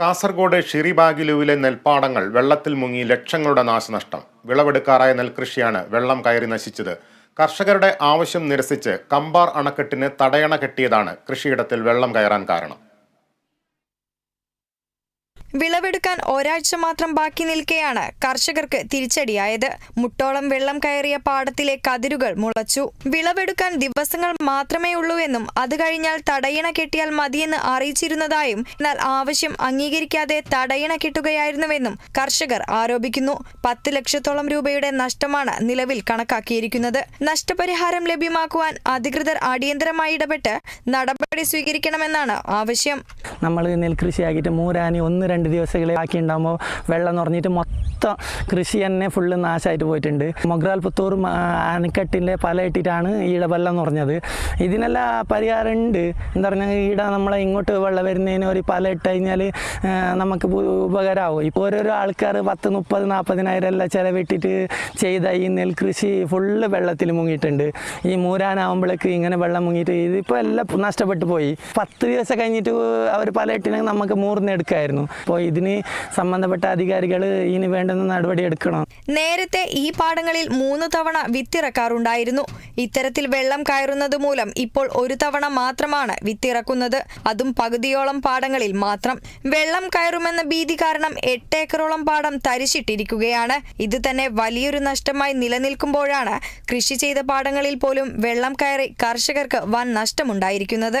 കാസർഗോഡ് ഷിറിബാഗിലുവിലെ നെൽപ്പാടങ്ങൾ വെള്ളത്തിൽ മുങ്ങി ലക്ഷങ്ങളുടെ നാശനഷ്ടം. വിളവെടുക്കാറായ നെൽകൃഷിയാണ് വെള്ളം കയറി നശിച്ചത്. കർഷകരുടെ ആവശ്യം നിരസിച്ച് കമ്പാർ അണക്കെട്ടിന് തടയണ കെട്ടിയതാണ് കൃഷിയിടത്തിൽ വെള്ളം കയറാൻ കാരണം. വിളവെടുക്കാൻ ഒരാഴ്ച മാത്രം ബാക്കി നിൽക്കെയാണ് കർഷകർക്ക് തിരിച്ചടിയായത്. മുട്ടോളം വെള്ളം കയറിയ പാടത്തിലെ കതിരുകൾ മുളച്ചു. വിളവെടുക്കാൻ ദിവസങ്ങൾ മാത്രമേ ഉള്ളൂവെന്നും അത് കഴിഞ്ഞാൽ തടയിണ കെട്ടിയാൽ മതിയെന്ന് അറിയിച്ചിരുന്നതായും എന്നാൽ ആവശ്യം അംഗീകരിക്കാതെ തടയണ കെട്ടുകയായിരുന്നുവെന്നും കർഷകർ ആരോപിക്കുന്നു. പത്ത് ലക്ഷത്തോളം രൂപയുടെ നഷ്ടമാണ് നിലവിൽ കണക്കാക്കിയിരിക്കുന്നത്. നഷ്ടപരിഹാരം ലഭ്യമാക്കുവാൻ അധികൃതർ അടിയന്തരമായി ഇടപെട്ട് നടപടി സ്വീകരിക്കണമെന്നാണ് ആവശ്യം. നമ്മൾ നെൽകൃഷിയാക്കിയിട്ട് മൂരാനി ഒന്ന് രണ്ട് ദിവസങ്ങളെ ബാക്കി ഉണ്ടാകുമ്പോൾ വെള്ളം നിറഞ്ഞിട്ട് മൊത്തം കൃഷി തന്നെ ഫുള്ള് നാശമായിട്ട് പോയിട്ടുണ്ട്. മൊഗ്രാൽ പുത്തൂർ അണക്കെട്ടിന്റെ പല ഇട്ടിട്ടാണ് ഈട വെള്ളം നിറഞ്ഞത്. ഇതിനെല്ലാം പരിഹാരം ഉണ്ട്. എന്താ പറഞ്ഞാൽ ഈട നമ്മളെ ഇങ്ങോട്ട് വെള്ളം വരുന്നതിന് ഒരു പല ഇട്ട് കഴിഞ്ഞാൽ നമുക്ക് ഉപ- ഉപകാരമാവും ഇപ്പോൾ ഓരോരോ ആൾക്കാർ പത്ത് മുപ്പത് നാൽപ്പതിനായിരം എല്ലാം ചിലവിട്ടിട്ട് ചെയ്ത ഈ നെൽകൃഷി ഫുള്ള് വെള്ളത്തിൽ മുങ്ങിയിട്ടുണ്ട്. ഈ മൂരാനാവുമ്പോഴേക്ക് ഇങ്ങനെ വെള്ളം മുങ്ങിയിട്ട് ഇതിപ്പോൾ എല്ലാം നഷ്ടപ്പെട്ടു പോയി. പത്ത് ദിവസം കഴിഞ്ഞിട്ട് അവർ പല എട്ടിനും നമുക്ക് മൂർന്നെടുക്കായിരുന്നു അപ്പോൾ ഇതിന് സംബന്ധപ്പെട്ട അധികാരികൾ ഇതിന് വേണ്ടുന്ന നടപടി എടുക്കണം. നേരത്തെ ഈ പാടങ്ങളിൽ മൂന്ന് തവണ വിത്തിറക്കാറുണ്ടായിരുന്നു. ഇത്തരത്തിൽ വെള്ളം കയറുന്നത് മൂലം ഇപ്പോൾ ഒരു തവണ മാത്രമാണ് വിത്തിറക്കുന്നത്. അതും പകുതിയോളം പാടങ്ങളിൽ മാത്രം. വെള്ളം കയറുമെന്ന ഭീതി കാരണം എട്ട് ഏക്കറോളം പാടം തരിശിട്ടിരിക്കുകയാണ്. ഇത് തന്നെ വലിയൊരു നഷ്ടമായി നിലനിൽക്കുമ്പോഴാണ് കൃഷി ചെയ്ത പാടങ്ങളിൽ പോലും വെള്ളം കയറി കർഷകർക്ക് വൻ നഷ്ടമുണ്ടായിരിക്കുന്നത്.